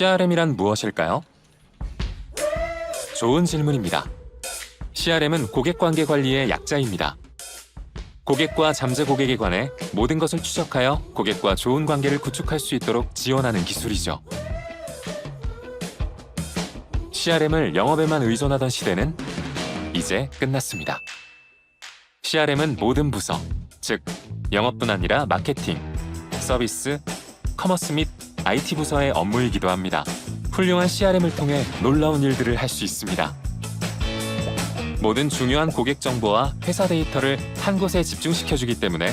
CRM이란 무엇일까요? 좋은 질문입니다. CRM은 고객 관계 관리의 약자입니다. 고객과 잠재 고객에 관해 모든 것을 추적하여 고객과 좋은 관계를 구축할 수 있도록 지원하는 기술이죠. CRM을 영업에만 의존하던 시대는 이제 끝났습니다. CRM은 모든 부서, 즉 영업뿐 아니라 마케팅, 서비스, 커머스 및 IT 부서의 업무이기도 합니다. 훌륭한 CRM을 통해 놀라운 일들을 할 수 있습니다. 모든 중요한 고객 정보와 회사 데이터를 한 곳에 집중시켜 주기 때문에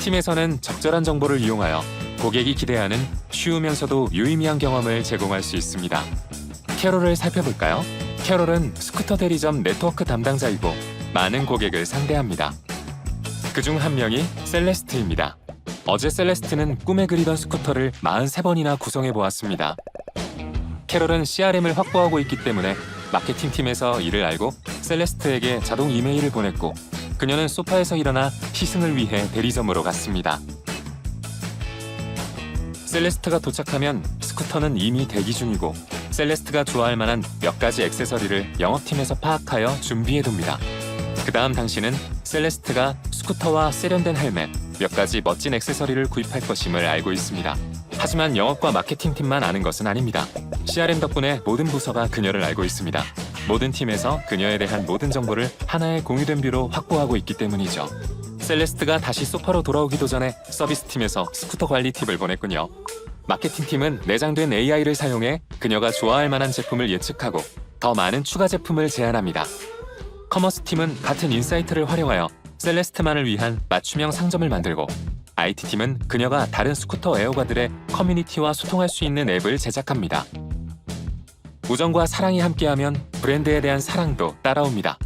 팀에서는 적절한 정보를 이용하여 고객이 기대하는 쉬우면서도 유의미한 경험을 제공할 수 있습니다. 캐롤을 살펴볼까요? 캐롤은 스쿠터 대리점 네트워크 담당자이고 많은 고객을 상대합니다. 그중 한 명이 셀레스트입니다. 어제 셀레스트는 꿈에 그리던 스쿠터를 43번이나 구성해 보았습니다. 캐롤은 CRM을 확보하고 있기 때문에 마케팅 팀에서 이를 알고 셀레스트에게 자동 이메일을 보냈고 그녀는 소파에서 일어나 시승을 위해 대리점으로 갔습니다. 셀레스트가 도착하면 스쿠터는 이미 대기 중이고 셀레스트가 좋아할 만한 몇 가지 액세서리를 영업팀에서 파악하여 준비해둡니다. 그 다음 당신은 셀레스트가 스쿠터와 세련된 헬멧, 몇 가지 멋진 액세서리를 구입할 것임을 알고 있습니다. 하지만 영업과 마케팅 팀만 아는 것은 아닙니다. CRM 덕분에 모든 부서가 그녀를 알고 있습니다. 모든 팀에서 그녀에 대한 모든 정보를 하나의 공유된 뷰로 확보하고 있기 때문이죠. 셀레스트가 다시 소파로 돌아오기도 전에 서비스 팀에서 스쿠터 관리 팁을 보냈군요. 마케팅 팀은 내장된 AI를 사용해 그녀가 좋아할 만한 제품을 예측하고 더 많은 추가 제품을 제안합니다. 커머스 팀은 같은 인사이트를 활용하여 셀레스트만을 위한 맞춤형 상점을 만들고 IT 팀은 그녀가 다른 스쿠터 애호가들의 커뮤니티와 소통할 수 있는 앱을 제작합니다. 우정과 사랑이 함께하면 브랜드에 대한 사랑도 따라옵니다.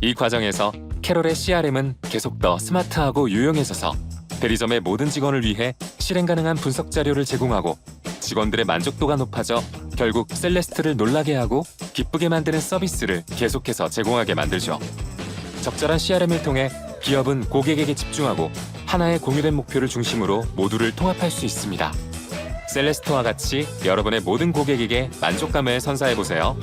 이 과정에서 캐롤의 CRM은 계속 더 스마트하고 유용해져서 대리점의 모든 직원을 위해 실행 가능한 분석 자료를 제공하고 직원들의 만족도가 높아져 결국 셀레스트를 놀라게 하고 기쁘게 만드는 서비스를 계속해서 제공하게 만들죠. 적절한 CRM을 통해 기업은 고객에게 집중하고 하나의 공유된 목표를 중심으로 모두를 통합할 수 있습니다. 셀레스트와 같이 여러분의 모든 고객에게 만족감을 선사해 보세요.